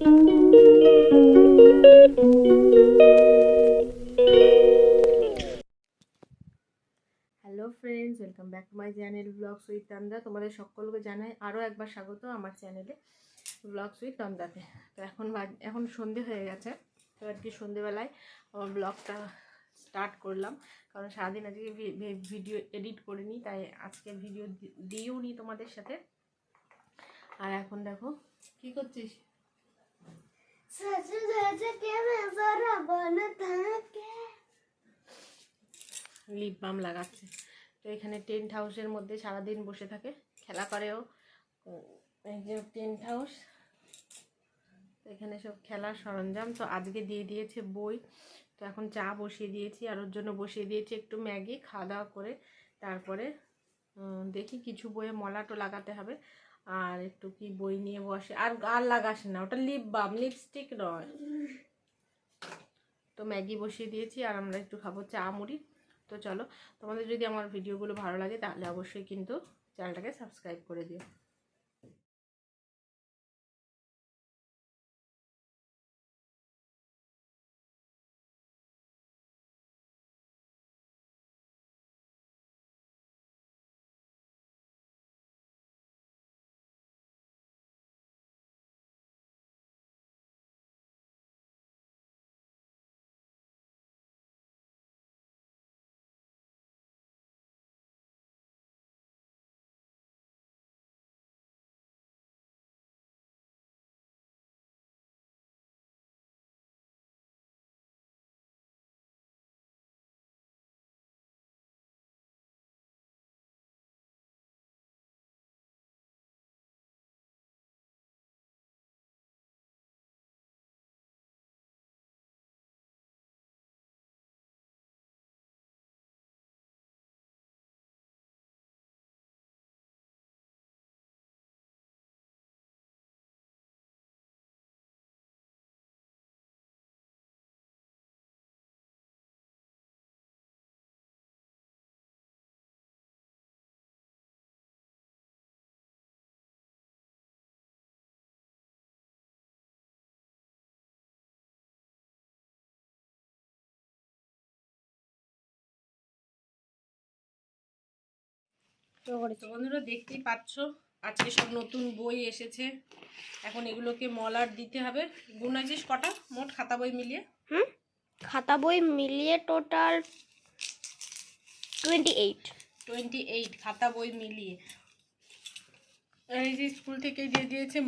Hello friends welcome back to my channel blogs with Tanda তোমাদের সকলকে জানাই আরও একবার স্বাগত আমার চ্যানেলে ব্লগস উইথ তন্দাতে তো এখন এখন সন্ধে হয়ে গেছে, তো আর কি সন্ধেবেলায় আমার ব্লগটা স্টার্ট করলাম। কারণ সারাদিন আজকে ভিডিও এডিট করিনি, তাই আজকে ভিডিও দি- দিয়েও নি তোমাদের সাথে। আর এখন দেখো, কি করছিস? सच सच के मैं जरा बन থাকে লিপ বাম লাগাচ্ছে তো এখানে টেন্ট হাউসের মধ্যে সারাদিন বসে থাকে খেলা করেও উম, এই যে টেন্ট হাউস তো এখানে সব খেলার সরঞ্জাম তো আজকে দিয়ে দিয়েছে বই তো এখন চা বসিয়ে দিয়েছি আর ওর জন্য বসিয়ে দিয়েছি একটু ম্যাগি খাওয়া দাওয়া করে তারপরে উম, দেখি কিছু বইয়ে মলাটো লাগাতে হবে। আর একটু কি বই নিয়ে বসে। আর আর লাগাস না, ওটা লিপ বাম লিপস্টিক নয়। তো ম্যাগি বসিয়ে দিয়েছি, আর আমরা একটু খাব চা মুড়ি। তো চলো, তোমাদের যদি আমার ভিডিওগুলো ভালো লাগে, তাহলে অবশ্যই কিন্তু চ্যানেলটাকে সাবস্ক্রাইব করে দিও। তো বন্ধুরা দেখতেই পাচ্ছ আজকে সব নতুন বই এসেছে। এখন এগুলোকে মলার দিতে হবে। গুনাজিস কটা? মোট খাতা বই মিলিয়ে। হুম? খাতা বই মিলিয়ে total twenty eight twenty eight খাতা বই মিলিয়ে। এই যে স্কুল থেকে দিয়ে দিয়েছে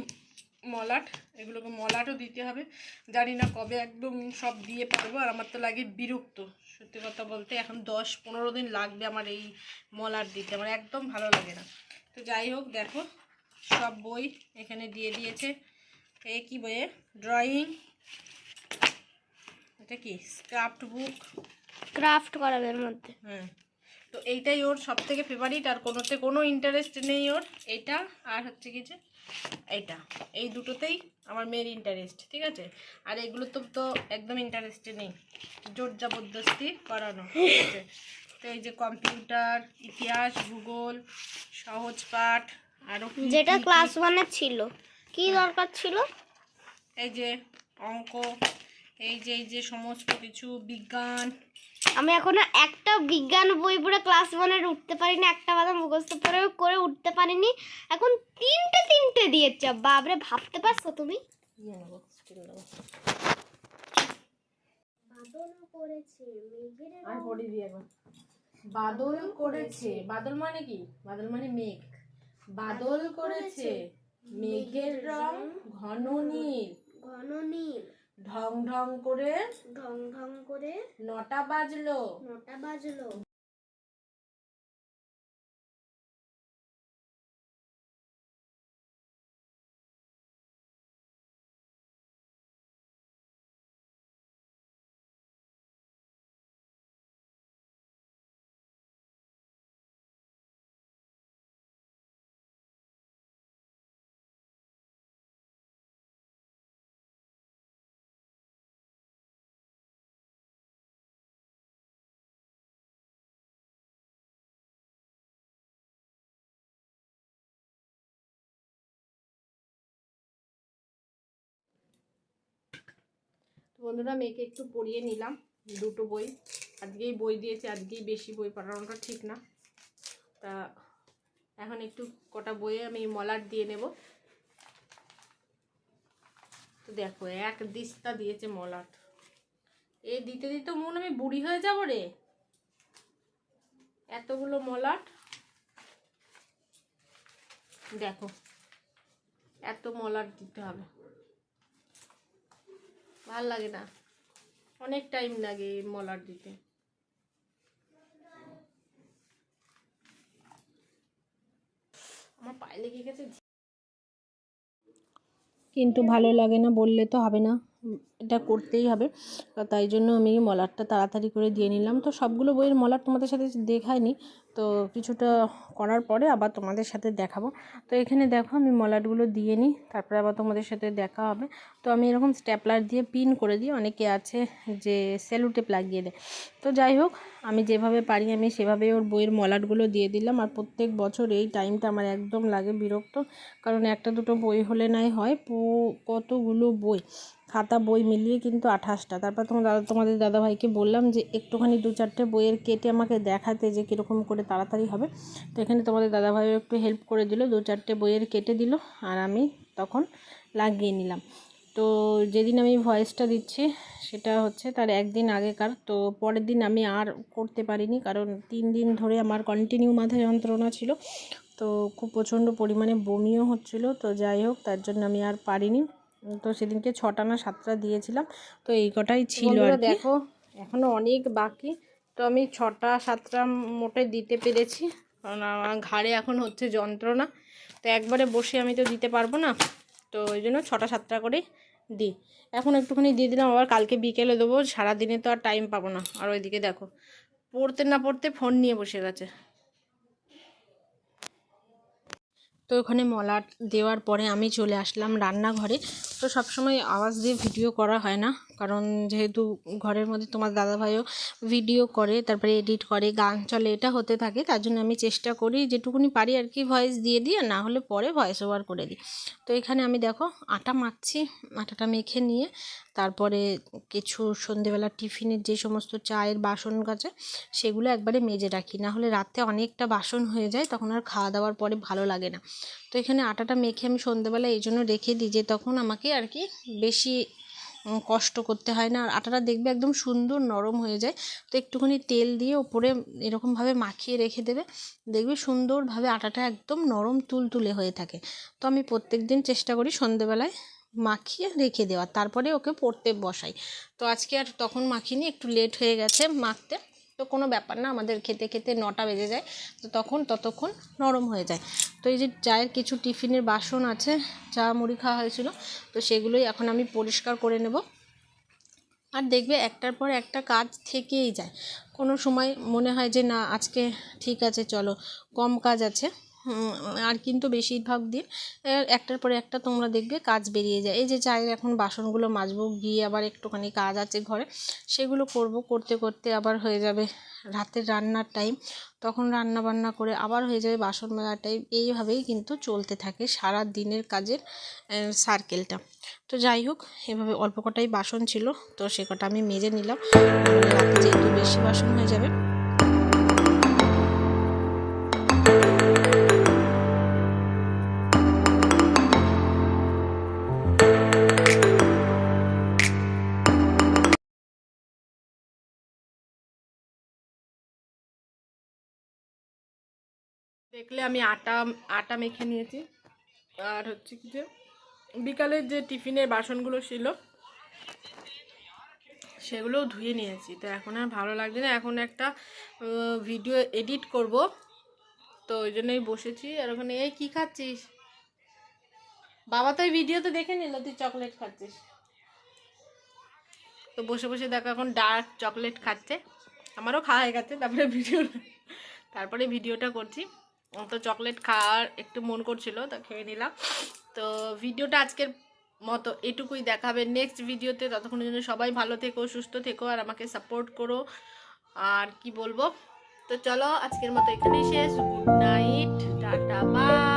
মলাট এগুলোকে মলাটও দিতে হবে। জানি না কবে একদম সব দিয়ে পারব আর আমার তো লাগে বিরক্ত। সত্যি কথা বলতে এখন দশ পনেরো দিন লাগবে আমার এই মলার দিতে। আমার একদম ভালো লাগে না। তো যাই হোক দেখো সব বই এখানে দিয়ে দিয়েছে। এ কি বইয়ে? ড্রয়িং এটা কি? স্ক্রাফ্ট বুক ক্রাফ্ট করাবে এর মধ্যে। হ্যাঁ। তো এইটাই ওর সব থেকে ফেভারিট আর কোনোতে কোনো ইন্টারেস্ট নেই ওর এইটা আর হচ্ছে কি যে এইটা। এই দুটোতেই আমার মেয়ের ইন্টারেস্ট ঠিক আছে? আর এগুলো তো তো একদম ইন্টারেস্টে নেই। জোর জবরদস্তি করানো ঠিক আছে? তো এই যে কম্পিউটার ইতিহাস ভূগোল সহজ পাঠ আরও যেটা ক্লাস ওয়ানে ছিল। কি দরকার ছিল? এই যে অঙ্ক এই যে এই যে সমস্ত কিছু বিজ্ঞান আমি এখনও একটা বিজ্ঞান বই পড়ে ক্লাস ওয়ানের উঠতে পারিনি একটা বাদাম মুখস্থ করে করে উঠতে পারিনি। এখন তিনটে তিনটে দিয়েছে বাবরে ভাবতে পারছ তুমি? ইয়ে পড়ে বাদল করেছে বাদল মানে কি? বাদল মানে মেঘ। বাদল করেছে মেঘের রং ঘন নীল। ঘন নীল। ঢং ঢং করে ঢং ঢং করে নটা বাজলো। নটা বাজলো। বন্ধুরা, মেয়েকে একটু পড়িয়ে নিলাম দুটো বই। আজকেই বই দিয়েছে, আজকেই বেশি বই পড়ানোটা ঠিক না। তা এখন একটু কটা বইয়ে আমি মলার দিয়ে নেব। তো দেখো, এক দিস্তা দিয়েছে মলাট। এ দিতে দিতে মন, আমি বুড়ি হয়ে যাব রে। এতগুলো মলাট। দেখো, এত মলাট দিতে হবে। ভালো লাগে না। অনেক টাইম লাগে মলার দিতে। আমার পায়ে লেগে গেছে। কিন্তু ভালো লাগে না বললে তো হবে না। এটা করতেই হবে। তাই জন্য আমি মলারটা তাড়াতাড়ি করে দিয়ে নিলাম। তো সবগুলো বইয়ের মলার তোমাদের সাথে দেখায়নি। তো কিছুটা করার পরে আবার তোমাদের সাথে দেখাবো। তো এখানে দেখো আমি মলাটগুলো দিয়ে নিই, তারপরে আবার তোমাদের সাথে দেখা হবে। তো আমি এরকম স্ট্যাপলার দিয়ে, পিন করে দিই অনেকে আছে যে সেলুটেপ লাগিয়ে দেয়। তো যাই হোক, আমি যেভাবে পারি আমি সেভাবে ওর বইয়ের মলাটগুলো দিয়ে দিলাম। আর প্রত্যেক বছর এই টাইমটা আমার একদম লাগে বিরক্ত। কারণ একটা দুটো বই হলে নাই হয় কতগুলো বই। খাতা বই মিলিয়ে কিন্তু আঠাশটা। তারপর তোমার দাদা, তোমাদের দাদাভাইকে বললাম যে একটুখানি দু চারটে বইয়ের কেটে আমাকে দেখাতে যে কীরকম করে তাড়াতাড়ি হবে। তো এখানে তোমাদের দাদাভাইও একটু হেল্প করে দিল, দু চারটে বইয়ের কেটে দিল আর আমি তখন লাগিয়ে নিলাম। তো যেদিন আমি ভয়েসটা দিচ্ছি সেটা হচ্ছে তার একদিন আগেকার। তো পরের দিন আমি আর করতে পারিনি কারণ তিন দিন ধরে আমার কন্টিনিউ মাথা যন্ত্রণা ছিল। তো খুব প্রচণ্ড পরিমাণে বমিও হচ্ছিল। তো যাই হোক, তার জন্য আমি আর পারিনি। তো সেদিনকে ছটা না সাতটা দিয়েছিলাম তো এই কটাই ছিল আর দেখো এখনও অনেক বাকি তো আমি ছটা সাতটা মোটে দিতে পেরেছি কারণ আমার ঘাড়ে এখন হচ্ছে যন্ত্রণা তো একবারে বসে আমি তো দিতে পারব না তো ওই জন্য ছটা সাতটা করে দিই। এখন একটুখানি দিয়ে দিলাম আবার কালকে বিকেলে দেবো সারাদিনে তো আর টাইম পাবো না। আর ওইদিকে দেখো পড়তে না পড়তে ফোন নিয়ে বসে গেছে। তো ওখানে মলাট দেওয়ার পরে আমি চলে আসলাম রান্নাঘরে। তো সবসময় আওয়াজ দিয়ে ভিডিও করা হয় না, কারণ যেহেতু ঘরের মধ্যে তোমার দাদাভাইও ভিডিও করে, তারপরে এডিট করে, গান চলে, এটা হতে থাকে। তার জন্য আমি চেষ্টা করি যেটুকুনি পারি আর কি ভয়েস দিয়ে দিই, আর না হলে পরে ভয়েস ওভার করে দিই। তো এখানে আমি দেখো আটা মাখছি, আটাটা মেখে নিয়ে তারপরে কিছু সন্ধেবেলা টিফিনের যে সমস্ত চায়ের বাসন কাছে সেগুলো একবারে মেজে রাখি। না হলে রাতে অনেকটা বাসন হয়ে যায়, তখন আর খাওয়া দাওয়ার পরে ভালো লাগে না। তো এখানে আটাটা মেখে আমি সন্ধেবেলা এই জন্য রেখে দিই যে, তখন আমাকে আর কি বেশি কষ্ট করতে হয় না। আর আটাটা দেখবে একদম সুন্দর নরম হয়ে যায়। তো একটুখানি তেল দিয়ে ওপরে এরকমভাবে মাখিয়ে রেখে দেবে। দেখবে সুন্দরভাবে আটাটা একদম নরম তুলতুলে হয়ে থাকে। তো আমি প্রত্যেক দিন চেষ্টা করি সন্ধেবেলায় মাখিয়ে রেখে দেওয়া, তারপরে ওকে পড়তে বসাই। তো আজকে আর তখন মাখিনি, একটু লেট হয়ে গেছে মাখতে। তো কোনো ব্যাপার না, আমাদের খেতে খেতে নটা বেজে যায়। তো তখন ততক্ষণ নরম হয়ে যায়। তো এই যে চায়ের কিছু টিফিনের বাসন আছে, চা মুড়ি খাওয়া হয়েছিল, তো সেগুলোই এখন আমি পরিষ্কার করে নেব। আর দেখবে একটার পর একটা কাজ থেকেই যায়। কোনো সময় মনে হয় যে, না, আজকে ঠিক আছে, চলো। কম কাজ আছে। আর কিন্তু বেশিরভাগ দিন একটার পরে একটা তোমরা দেখবে কাজ বেরিয়ে যায়। এই যে চায়ের এখন বাসনগুলো মাজবো, গিয়ে আবার একটুখানি কাজ আছে ঘরে, সেগুলো করব, করতে করতে আবার হয়ে যাবে রাতের রান্নার টাইম তখন রান্না বান্না করে আবার হয়ে যাবে বাসন মাজার টাইম এইভাবেই কিন্তু চলতে থাকে সারা দিনের কাজের সার্কেলটা তো যাই হোক, এভাবে অল্প কটাই বাসন ছিল, তো সে কটা আমি মেজে নিলাম। যেহেতু বেশি বাসন হয়ে যাবে দেখলে আমি আটা আটা মেখে নিয়েছি। আর হচ্ছে কি যে বিকালের যে টিফিনের বাসনগুলো ছিল, সেগুলোও ধুয়ে নিয়েছি। তো এখন আর ভালো লাগছে না। এখন একটা ভিডিও এডিট করব। তো ওই জন্যই বসেছি। আর ওখানে, এই, কী খাচ্ছিস? বাবা তো এই ভিডিওতে দেখে নিল, তুই চকলেট খাচ্ছিস। তো বসে বসে দেখো এখন ডার্ক চকলেট খাচ্ছে। আমারও খাওয়া হয়ে গেছে, তারপরে ভিডিও, তারপরে ভিডিওটা করছি। তো চকলেট খাওয়ার একটু মন করছিল, তা খেয়ে নিলাম। তো ভিডিওটা আজকের মতো এটুকুই দেখাবে। নেক্সট ভিডিওতে ততক্ষণের জন্য সবাই ভালো থেকো, সুস্থ থেকো, আর আমাকে সাপোর্ট করো। আর কি বলব? তো চলো আজকের মতো এখানেই শেষ। Good night tata bye